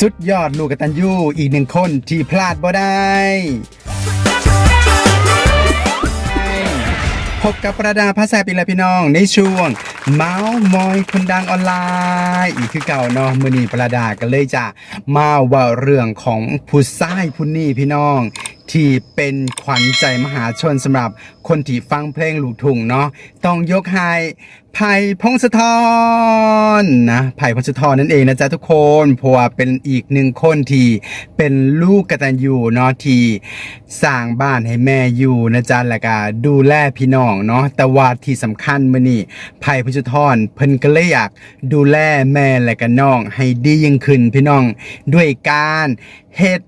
สุดยอดลูกกตันยูอีกหนึ่งคนที่พลาดบ่ได้ พบกับประดาภาษาปีละพี่น้องในช่วง เมาส์มอยคนดังออนไลน์ อีกคือเก่าเนาะมือนีประดากันเลยจ้ะมาว่าเรื่องของผู้ชายผู้นี่พี่น้อง ที่เป็นขวัญใจมหาชนสำหรับคนที่ฟังเพลงลูกทุ่งเนาะต้องยกให้ไผ่พงศธรนะไผ่พงศธรนั่นเองนะจ๊ะทุกคนเพราะว่าเป็นอีกหนึ่งคนที่เป็นลูกกตัญญูเนาะที่สร้างบ้านให้แม่อยู่นะจ๊ะแล้วก็ดูแลพี่น้องเนาะแต่ว่าที่สำคัญมื้อนี้ไผ่พงศธรเพิ่นก็เลยอยากดูแลแม่และก็น้องให้ดียิ่งขึ้นพี่น้องด้วยการเฮ็ด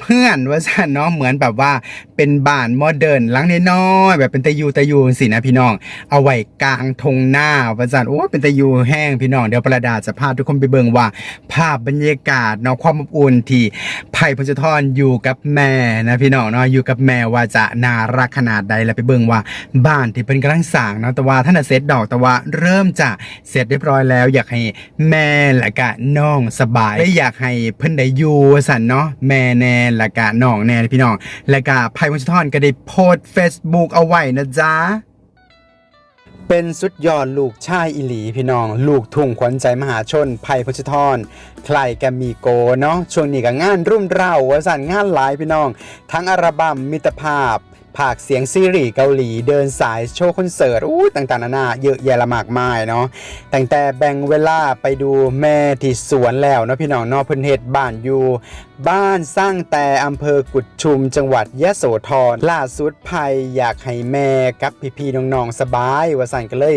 เพื่อนว่าสันเนาะเหมือนแบบว่าเป็นบ้านโมเดิร์นหลังน้อยๆแบบเป็นตะยูตะยูสินะพี่น้อง เอาไว้กลางทงหน้าว่าสันโอ้เป็นตะยูแห้งพี่น้องเดี๋ยวประดาจะพาทุกคนไปเบิ่งว่า ภาพบรรยากาศเนาะความอบอุ่นที่ไผ่พงศธรอยู่กับแม่นะพี่น้องเนาะอยู่กับแม่ว่าจะน่ารักขนาดใดแล้วไปเบิ่งว่า บ้านที่เป็นกำลังสร้างเนาะแต่ว่าท่านเสร็จดอกแต่ว่าเริ่มจะเสร็จเรียบร้อยแล้ว อยากให้แม่และก็น้องสบายและอยากให้เพิ่อนได้อยู่ว่าสันเนาะแม่แน่และก็น้องแน่พี่น้อง และก็ไพ่พงศธรก็ได้โพสเฟซบุ๊กเอาไว้นะจ๊ะเป็นสุดยอดลูกชายอิหลีพี่น้อง ลูกทุ่งขวัญใจมหาชนไผ่พงศธรใครก็มีโกเนาะช่วงนี้ก็งานรุ่มเร้าวสันงานหลายพี่น้อง ทั้งอัลบั้มมิตรภาพ ภาคเสียงซีรีส์เกาหลีเดินสายโชว์คอนเสิร์ตอู้ต่างๆนานาเยอะแยะละมากมายเนาะตั้งแต่แบ่งเวลาไปดูแม่ที่สวนแล้วเนาะพี่น้องเนาะเพิ่นเฮ็ดบ้านอยู่ บ้านสร้างแต่อำเภอกุดชุมจังหวัดยะโสธรล่าสุดภัยอยากให้แม่กับพี่ๆน้องๆสบายว่าสั่นก็เลย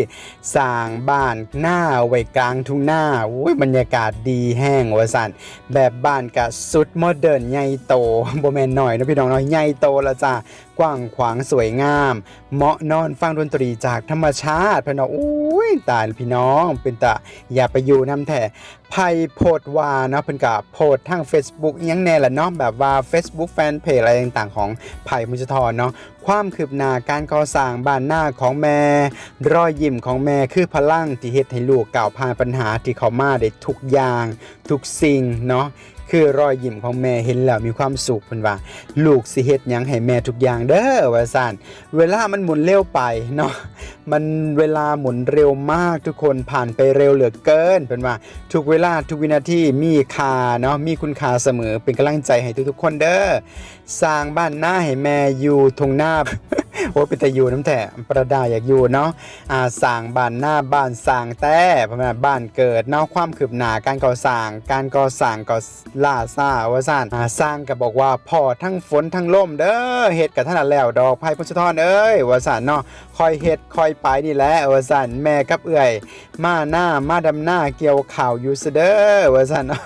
สร้างบ้านหน้าไว้กลางทุ่งหน้าอุ้ยบรรยากาศดีแห้งว่าสั่นแบบบ้านกะสุดโมเดิร์นใหญ่โตโบแมนหน่อยนะพี่น้องเนาะใหญ่โตและจ้ากว้างขวางสวยงาม เหมาะนอนฟังดนตรีจากธรรมชาติพี่น้องอุ้ยตายแล้วพี่น้องเป็นตาอย่าไปอยู่น้ำแท้ไพ่โพดวาเนาะเพิ่นกะโพดทาง Facebook ยังแน่ละเนาะแบบว่า Facebook Fanpage อะไรต่างๆ ของไผ่มุจทรเนาะความคืบหน้าการก่อสร้างบ้านหน้าของแม่ รอยยิ้มของแม่คือพลังที่เฮ็ดให้ลูกก้าวผ่านปัญหาที่เขามาได้ทุกอย่าง ทุกสิ่งเนาะ คือรอยยิ้มของแม่เห็นแล้วมีความสุขเพิ่นว่า ลูกสิเฮ็ดหยังให้แม่ทุกอย่างเด้อว่าซั่นเวลามันหมุนเร็วไปเนาะมันเวลาหมุนเร็วมากทุกคนผ่านไปเร็วเหลือเกินเพิ่นว่า ทุกเวลาทุกวินาทีมีค่าเนาะมีคุณค่าเสมอเป็นกำลังใจให้ทุกๆคนเด้อสร้างบ้านหน้าให้แม่อยู่ทงหน้า โอ้เป็นแต่อยู่น้ำแท้ประดาอยากอยู่เนาะอ่าสร้างบ้านหน้าบ้านสร้างแต่ประมาบ้านเกิดเนาะความคืบหน้าการก่อสร้าง การก่อสร้างก็ล่าซ่าว่าซ่านอ่าสร้างก็บอกว่าพอทั้งฝนทั้งลมเด้อเฮ็ดกับท่านแล้วดอกไผ่พุทธทอนเอ้ยว่าซ่านเนาะคอยเฮ็ดคอยไปนี่แหละว่าซ่านแม่กับเอื้อย มาหน้ามาดำหน้าเกี่ยวข่าวอยู่เสเด้อว่าซั่นเนาะ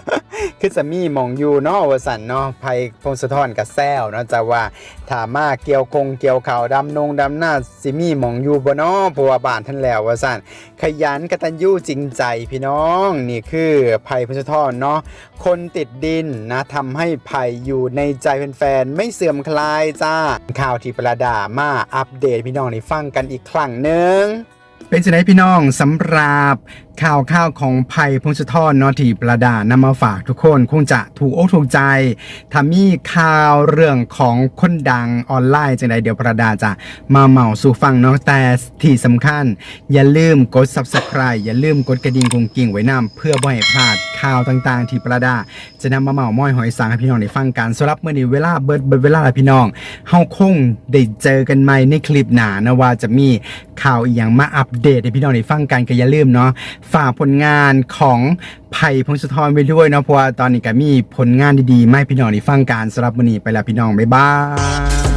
คือจะมีมองอยู่เนาะว่าซั่นเนาะไผพงศธรกับแซวเนาะจะว่าถามาเกี่ยวคงเกี่ยวข่าวดำนงดำหน้าสิมีมองอยู่บ่เนาะเพราะว่าบ้านท่านแล้วว่าสันขยันกตัญญูจริงใจพี่น้องนี่คือไผพงศธรเนาะคนติดดินนะทำให้ไผอยู่ในใจแฟนๆไม่เสื่อมคลายจ้าข่าวที่ประดามาอัปเดตพี่น้องให้ฟังกันอีกครั้งหนึ่งเป็นจะได้พี่น้องสำหรับข่าวข่าวของไผ่พงศธรนาะที่ประดานำมาฝากทุกคนคงจะถูกอกถูกใจถ้ามีข่าวเรื่องของคนดังออนไลน์จังใดเดี๋ยวประดาจะมาเมาสู่ฟังเนาะแต่ที่สำคัญ อย่าลืมกด subscribe อย่าลืมกดกระดิ่งกรุงกิ่งไว้นำเพื่อบ่ให้พลาดข่าวต่างๆ ที่ประดา จะนำมาเมาม้อยหอยสังให้พี่น้องได้ฟังกันสำหรับเมื่อนี้เวลาเบิดเบิดเวลาล้วพี่น้องเฮาคงได้เจอกันใหม่ในคลิปหน้านะว่าจะมีข่าวอีกอย่างมาอัปเดตให้พี่น้องได้ฟังกันก็อย่าลืมเนาะฝากผลงานของไผ่พงศธรไปด้วยเนาะเพราะว่าตอนนี้ก็มีผลงานดีๆไม่พี่น้องได้ฟังการสำหรับวันนี้ไปแล้วพี่น้องบ๊ายบาย